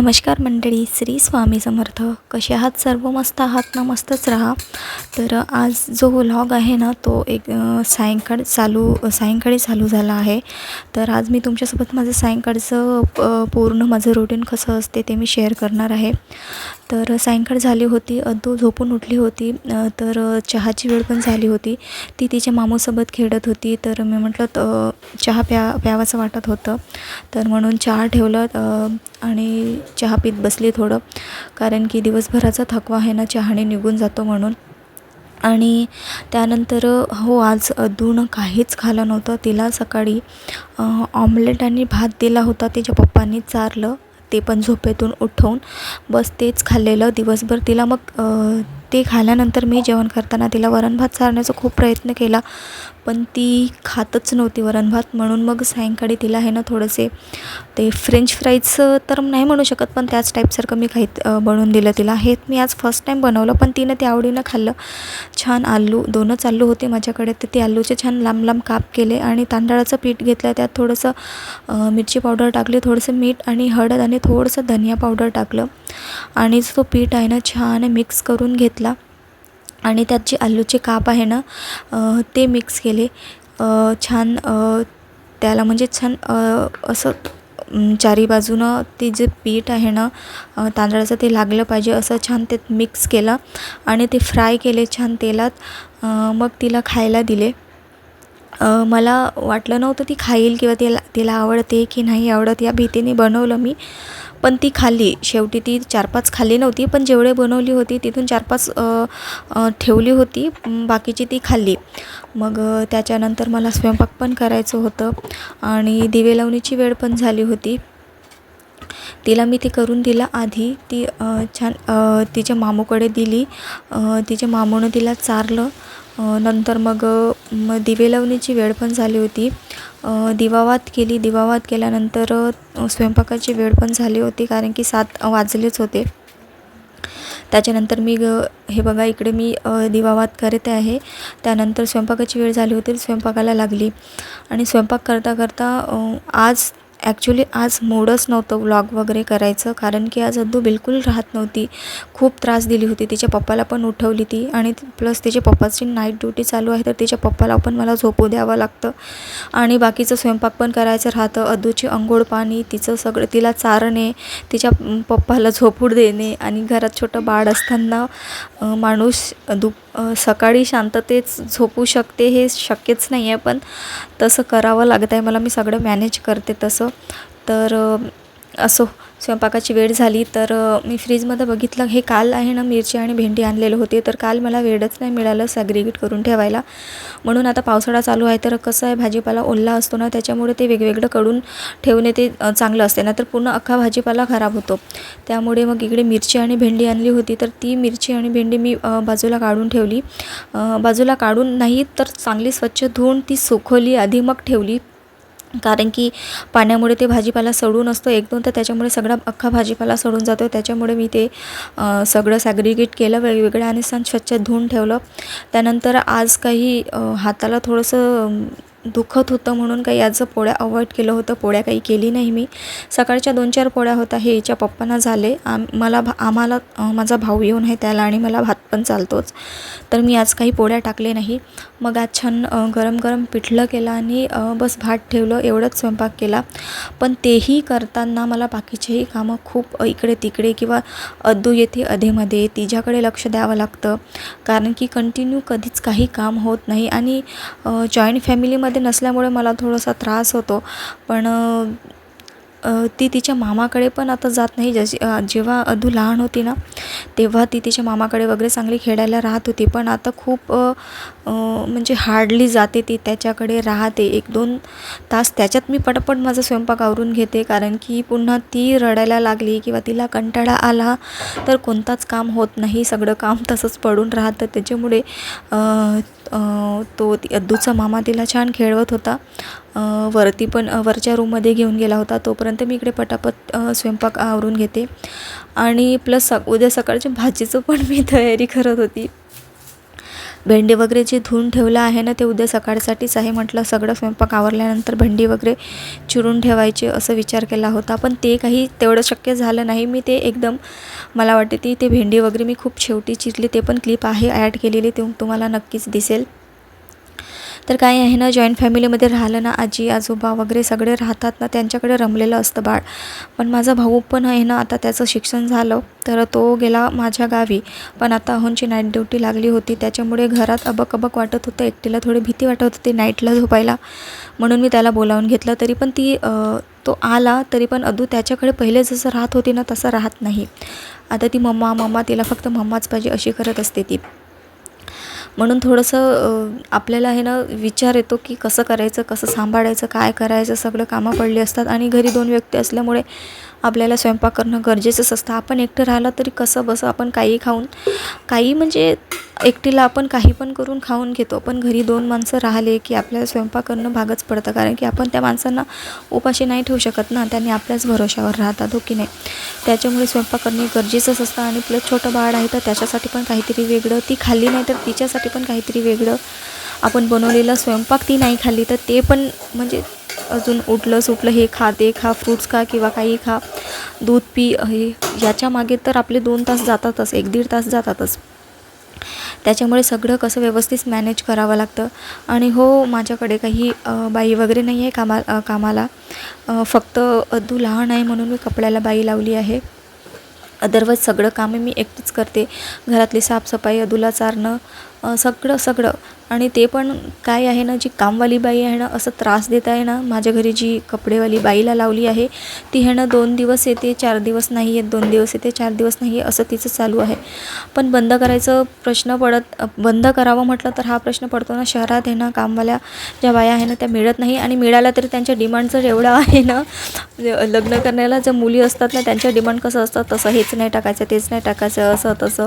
नमस्कार मंडळी श्री स्वामी समर्थ. कसे आहात सर्व? मस्त आहात ना? मस्तच राहा. तर आज जो व्लॉग आहे ना तो एक सायंकाळ चालू सायंकाळी चालू झाला आहे. तर आज मी तुमच्यासोबत माझं सायंकाळचं प- पूर्ण माझं रुटीन कसं असते ते मी शेअर करणार आहे. तर सायंकाळ झाली होती अद्दू झोपून उठली होती तर चहाची वेळ पण झाली होती. ती तिच्या मामूसोबत खेळत होती तर मी म्हटलं चहा प्या प्यावाचं वाटत होतं. तर म्हणून चहा ठेवलं आणि चहा पीत बसली थोडं. कारण की दिवसभराचा थकवा आहे ना चहाने निघून जातो म्हणून. आणि त्यानंतर हो आज अदूनं काहीच खालं नव्हतं. तिला सकाळी ऑमलेट आणि भात दिला होता. तिच्या पप्पांनी चारलं. ते पण झोपेतून उठवून बस तेच खाल्लेलं. दिवसभर तिला मग ते खाल्यानंतर मी जेवण करताना तिला वरण भात चारण्याचा खूप प्रयत्न केला पण ती खातच नव्हती वरण भात. म्हणून मग सायंकाळी तिला हे ना थोडेसे ते फ्रेंच फ्राईज तर नाही म्हणू शकत पण त्याच टाईपसारखं मी काही बनवून दिलं तिला. हे मी आज फर्स्ट टाईम बनवलं पण तिनं ते आवडीनं खाल्लं. छान आलू दोनच आलू होते माझ्याकडे तर ते आलूचे छान लांब लांब काप केले आणि तांदळाचं पीठ घेतलं त्यात थोडंसं मिरची पावडर टाकली थोडंसं मीठ आणि हळद आणि थोडंसं धनिया पावडर टाकलं. आणि जो पीठ आहे ना छान मिक्स करून घेतला. आणि त्यात जे आलूचे काप आहे ना ते मिक्स केले. छान त्याला म्हणजे छान असं चारी बाजूनं ते जे पीठ आहे ना तांदळाचं ते लागलं पाहिजे असं छान ते मिक्स केलं. आणि ते फ्राय केले छान तेलात. मग तिला खायला दिले. मला वाटलं नव्हतं ती खाईल किंवा तिला तिला आवडते की नाही आवडत या भीतीने बनवलं मी. पण ती खाल्ली. शेवटी ती चार पाच खाल्ली नव्हती पण जेवढे बनवली होती तिथून चार पाच ठेवली होती. बाकीची ती खाल्ली. मग त्याच्यानंतर मला स्वयंपाक पण करायचं होतं आणि दिवे लावणीची वेळ पण झाली होती. तिला मी ते करून दिला आधी. ती छान तिच्या मामूकडे दिली. तिच्या मामूनं तिला चारलं. नंतर मग मग दिवे लावण्याची वेळ पण झाली होती. दिवावात केली. दिवावात केल्यानंतर स्वयंपाकाची वेळ पण झाली होती कारण की सात वाजलेच होते. त्याच्यानंतर मी ग हे बघा इकडे मी दिवावात करते आहे. त्यानंतर स्वयंपाकाची वेळ झाली होती स्वयंपाकाला लागली. आणि स्वयंपाक करता करता आज ॲक्च्युली आज मूडच नव्हतं व्लॉग वगैरे करायचं कारण की आज अद्दू बिलकुल राहत नव्हती. खूप त्रास दिली होती. तिच्या पप्पाला पण उठवली ती आणि प्लस तिच्या पप्पाची नाईट ड्युटी चालू आहे तर तिच्या पप्पाला पण मला झोपू द्यावं लागतं. आणि बाकीचं स्वयंपाक पण करायचं राहतं. अद्दूची अंघोळ पाणी तिचं सगळं तिला चारणे तिच्या पप्पाला झोपूड देणे आणि घरात छोटं बाळ असताना माणूस दुप सकाळी शांततेत झोपू शकते हे शक्यच नाही आहे पण तसं करावं लागत आहे मला मी सगळं मॅनेज करते तसं. तर असो स्वयंपाकाची वेळ झाली तर मी फ्रीजमध्ये बघितलं हे काल आहे ना मिरची आणि भेंडी आणलेले होते तर काल मला वेळच नाही मिळालं सॅग्रिगेट करून ठेवायला. म्हणून आता पावसाळा चालू आहे तर कसं आहे भाजीपाला ओल्ला असतो ना त्याच्यामुळे ते वेगवेगळं कडून ठेवणे ते चांगलं असते ना तर पूर्ण अख्खा भाजीपाला खराब होतो. त्यामुळे मग इकडे मिरची आणि भेंडी आणली होती तर ती मिरची आणि भेंडी मी बाजूला काढून ठेवली. बाजूला काढून नाही तर चांगली स्वच्छ धुवून ती सुकवली आधी मग ठेवली. कारण की पाण्यामुळे ते भाजीपाला सडून असतो एक दोन तर त्याच्यामुळे सगळा अख्खा भाजीपाला सडून जातो. त्याच्यामुळे मी ते सगळं सॅग्रिगेट केलं वेगवेगळं आणि सण स्वच्छ धुवून ठेवलं. त्यानंतर आज काही हाताला थोडंसं दुखत होतं म्हणून काही याचं पोळ्या अवॉइड केलं होतं. पोळ्या काही केली नाही मी. सकाळच्या दोन चार पोळ्या होत्या हे हिच्या पप्पांना झाले. आम मला भा आम्हाला माझा भाऊ येऊन आहे त्याला आणि मला भात पण चालतोच. तर मी आज काही पोळ्या टाकले नाही. मग आज छान गरम गरम पिठलं केलं आणि बस भात ठेवलं एवढंच स्वयंपाक केला. पण तेही करताना मला बाकीचेही कामं खूप इकडे तिकडे किंवा अद्दू येथे अधेमध्ये तिच्याकडे लक्ष द्यावं लागतं. कारण की कंटिन्यू कधीच काही काम होत नाही आणि जॉईंट फॅमिलीमध्ये नसल्यामुळे मला थोडासा त्रास होतो. पण ती तिच्या मामाकडे पण आता जात नाही. जशी जेव्हा अदू लहान होती ना तेव्हा ती तिच्या मामाकडे वगैरे चांगली खेळायला राहत होती. पण आता खूप म्हणजे हार्डली जाते ती त्याच्याकडे राहते. एक दोन तास त्याच्यात मी पटापट माझा स्वयंपाक आवरून घेते. कारण की पुन्हा ती रडायला लागली किंवा तिला कंटाळा आला तर कोणताच काम होत नाही. सगळं काम तसंच पडून राहतं. त्याच्यामुळे तो अद्दूचा मामा तिला छान खेळवत होता. वरती पण वरच्या रूममध्ये घेऊन गेला होता. तोपर्यंत मी इकडे पटापट स्वयंपाक आवरून घेते. आणि प्लस सक उद्या सकाळच्या भाजीचं पण मी तयारी करत होती. भेंडी वगैरे जे धुवून ठेवलं आहे ना ते उद्या सकाळसाठीच आहे म्हटलं. सगळं स्वयंपाक आवरल्यानंतर भेंडी वगैरे चिरून ठेवायचे असं विचार केला होता. पण ते काही तेवढं शक्य झालं नाही. मी ते एकदम मला वाटते ती ते भेंडी वगैरे मी खूप शेवटी चिरली. ते पण क्लिप आहे ॲड केलेली. ते तुम्हाला नक्कीच दिसेल. तर काय आहे ना जॉईंट फॅमिलीमध्ये राहिलं ना आजी आजोबा वगैरे सगळे राहतात ना त्यांच्याकडे रमलेलं असतं बाळ. पण माझा भाऊ पण आहे ना आता त्याचं शिक्षण झालं तर तो गेला माझ्या गावी. पण आता अहोंची नाईट ड्युटी लागली होती त्याच्यामुळे घरात अबक अबक वाटत होतं एकटीला थोडी भीती वाटत होती नाईटला झोपायला. म्हणून मी त्याला बोलावून घेतलं तरी पण ती तो आला तरी पण अदू त्याच्याकडे पहिले जसं राहत होती ना तसं राहत नाही. आता ती मम्मा मम्मा तिला फक्त मम्माच पाहिजे अशी करत असते ती. म्हणून थोडंसं आपल्याला हे ना विचार येतो की कसं करायचं कसं सांभाळायचं काय करायचं सगळं कामं पडली असतात आणि घरी दोन व्यक्ती असल्यामुळे आपल्याला स्वयंपाक करणं गरजेचंच असतं. आपण एकटं राहिलं तरी कसं बसं आपण काही खाऊन काही म्हणजे एकटीला आपण काही पण करून खाऊन घेतो. पण घरी दोन माणसं राहिले की आपल्याला स्वयंपाक करणं भागच पडतं. कारण की आपण त्या माणसांना उपाशी नाही ठेवू शकत ना. त्यांनी आपल्याच भरोशावर राहतात हो की नाही? त्याच्यामुळे स्वयंपाक करणे गरजेचंच असतं. आणि प्लस छोटं बाळ आहे तर त्याच्यासाठी पण काहीतरी वेगळं. ती खाल्ली नाही तर तिच्यासाठी पण काहीतरी वेगळं. आपण बनवलेलं स्वयंपाक ती नाही खाल्ली तर ते पण म्हणजे अजून उठलं सुटलं हे खा ते खा फ्रूट्स खा किंवा काही खा. दूध पी हे याच्या मागे तर आपले दोन तास जातातच एक दीड तास जातातच. त्याच्यामुळे सगळं कसं व्यवस्थित मॅनेज करावं लागतं. आणि हो माझ्याकडे काही बाई वगैरे नाही आहे कामा कामाला. फक्त अद्दू लहान आहे म्हणून मी कपड्याला बाई लावली आहे. अदरवाईज सगळं कामे मी एकटीच करते. घरातली साफसफाई अदूला चारणं सगळं सगळं. आणि ते पण काय आहे ना जी कामवाली बाई आहे ना असं त्रास देत आहे ना माझ्या घरी जी कपडेवाली बाईला लावली आहे ती आहे ना दोन दिवस येते चार दिवस नाही येत दोन दिवस येते चार दिवस नाही आहे असं तिचं चालू आहे. पण बंद करायचं प्रश्न पडत बंद करावं म्हटलं तर हा प्रश्न पडतो ना शहरात आहे ना कामवाल्या ज्या बाया आहे ना त्या मिळत नाही आणि मिळाल्या तरी त्यांच्या डिमांड जर एवढं आहे ना लग्न करण्याला ज्या मुली असतात ना त्यांच्या डिमांड कसं असतं तसं हेच नाही टाकायचं तेच नाही टाकायचं असं तसं.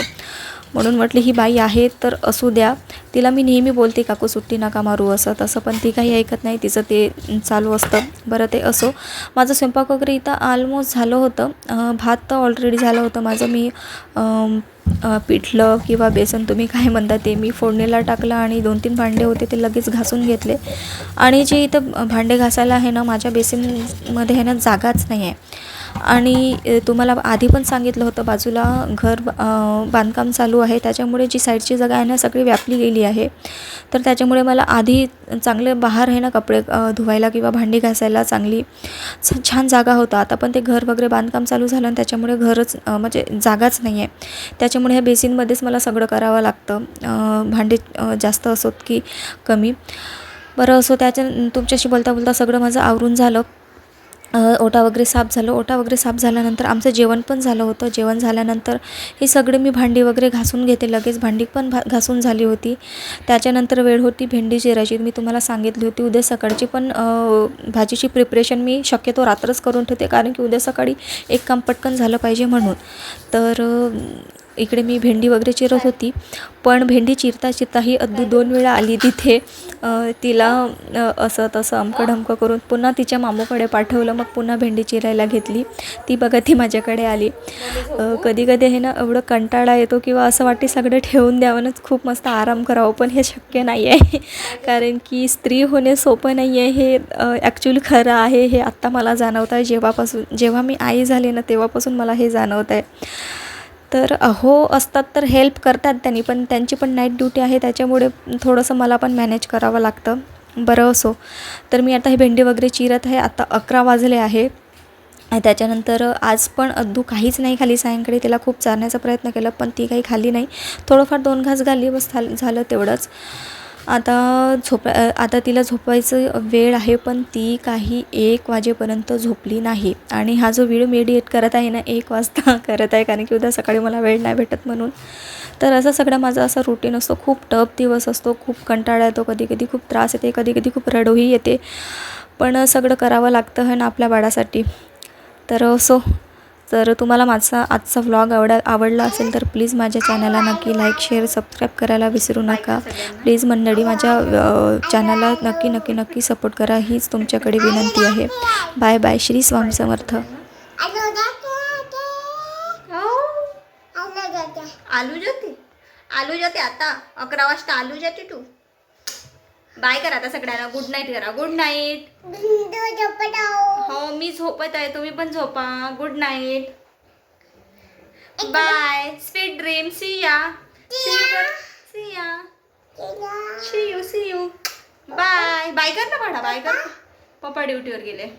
म्हणून म्हटलं ही बाई आहे तर असू द्या. तिला मी नेहमी बोलते काकू सुट्टी नका मारू असं तसं पण ती काही ऐकत नाही. तिचं ते चालू असतं. बरं ते असो. माझं स्वयंपाक वगैरे इथं ऑलमोस्ट झालं होतं. भात तर ऑलरेडी झालं होतं. माझं मी पिठलं किंवा बेसन तुम्ही काय म्हणता ते मी फोडणीला टाकलं आणि दोन तीन भांडे होते ते लगेच घासून घेतले. आणि जे इथं भांडे घासायला आहे ना माझ्या बेसिनमध्ये आहे ना जागाच नाही आहे. आणि तुम्हाला आधी पण सांगितलं होतं बाजूला घर बांधकाम चालू आहे त्याच्यामुळे जी साईडची जागा आहे ना सगळी व्यापली गेली आहे. तर त्याच्यामुळे मला आधी चांगले बाहेर आहे ना कपडे धुवायला किंवा भांडी घासायला चांगली छान जागा होता. आता पण ते घर वगैरे बांधकाम चालू झालं आणि त्याच्यामुळे घरच म्हणजे जागाच नाही आहे त्याच्यामुळे ह्या बेसिनमध्येच मला सगळं करावं लागतं. भांडे जास्त असोत की कमी. बरं असो त्याच्या तुमच्याशी बोलता बोलता सगळं माझं आवरून झालं. ओटा वगैरे साफ झालं. ओटा वगैरे साफ झाल्यानंतर आमचं जेवण पण झालं होतं. जेवण झाल्यानंतर हे सगळे मी भांडी वगैरे घासून घेते. लगेच भांडी पण भा घासून झाली होती. त्याच्यानंतर वेळ होती भेंडी चिरायची. मी तुम्हाला सांगितली होती उद्या सकाळची पण भाजीची प्रिपरेशन मी शक्यतो रात्रच करून ठेवते. कारण की उद्या सकाळी एक काम पटकन झालं पाहिजे म्हणून. तर इकडे मी भेंडी वगैरे चिरत होती. पण भेंडी चिरता चिरता ही अगदी दोन वेळा आली तिथे. तिला असं तसं अमकं ढमकं करून पुन्हा तिच्या मामूकडे पाठवलं. मग पुन्हा भेंडी चिरायला घेतली. ती बघा ती माझ्याकडे आली. कधी कधी हे ना एवढं कंटाळा येतो किंवा असं वाटते सगळं ठेवून द्यावंच. खूप मस्त आराम करावं पण हे शक्य नाही आहे. कारण की स्त्री होणे सोपं नाही आहे. हे ॲक्च्युली खरं आहे हे आत्ता मला जाणवत आहे जेव्हापासून जेव्हा मी आई झाले ना तेव्हापासून मला हे जाणवत आहे तर हो असतात तर हेल्प करतात त्यांनी पण त्यांची पण नाईट ड्युटी आहे त्याच्यामुळे थोडंसं मला पण मॅनेज करावं लागतं. बरं असो. तर मी आता हे भेंडी वगैरे चिरत आहे आता अकरा वाजले आहे. त्याच्यानंतर आज पण अद्दू काहीच नाही खाली सायंकाळी तिला खूप चारण्याचा प्रयत्न केला पण ती काही खाली नाही. थोडंफार दोन घास घाली बस झालं तेवढंच. आता झोपा आता तिला झोपायचं वेळ आहे पण ती काही एक वाजेपर्यंत झोपली नाही. आणि हा जो व्हिडिओ मी करत आहे ना एक वाजता करत आहे कारण की उद्या सकाळी मला वेळ नाही भेटत म्हणून. तर असं सगळं माझा असा रुटीन असतो. खूप टप दिवस असतो खूप कंटाळा येतो कधी कधी खूप त्रास येते कधी कधी खूप रडोही येते. पण सगळं करावं लागतं आहे ना आपल्या बाळासाठी. तर असो तर तुम्हाला माझा आजचा व्लॉग आवडा आवडला असेल तर प्लीज माझ्या चॅनलला नक्की लाईक शेअर सबस्क्राईब करायला विसरू नका. प्लीज मंडळी माझ्या चॅनलला नक्की नक्की नक्की सपोर्ट करा. हीच तुमच्याकडे विनंती आहे. Bye bye Shri Swami Samarth. आलू जाते आलू जाते आता अकरा वाजता आलू जाते तू. बाय करा आता सगळ्यांना. गुड नाईट करा. गुड नाईट हो मी झोपत आहे. तुम्ही पण झोपा. Good night bye sweet dream see ya see you see ya see you see you bye bye कर ना पाडा बाय कर. पप्पा ड्युटीवर गेले.